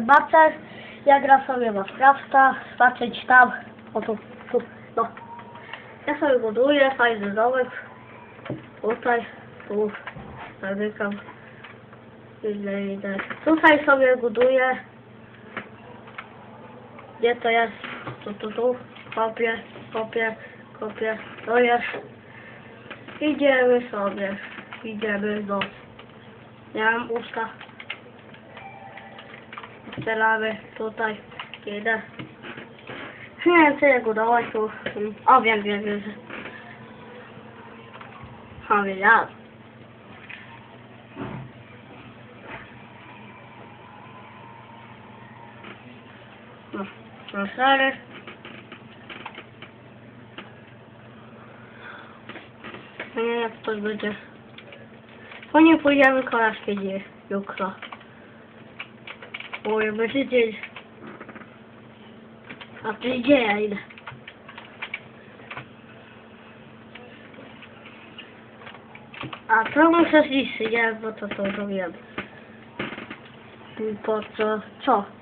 Bacer, ja gra sobie w Krafta, patrzeć tam, o tu, tu, no. Ja sobie buduję, fajny domek, tutaj, tu, zamykam, idę, idę. Tutaj sobie buduję, gdzie to jest, tu, tu, tu, kopię, kopię, kopię, to jest. Idziemy sobie, idziemy do, nie mam usta. Strzelamy tutaj, idę. Nie wiem co jak udało się. O wiem, wiem, wiem. O wiedziałem. No. No nie jak to będzie. Po nie pójdziemy kolaszki jutro. boyamasidir. Atlayacağız. Atlamasa ise gel patates oynayalım. Bu patates çok.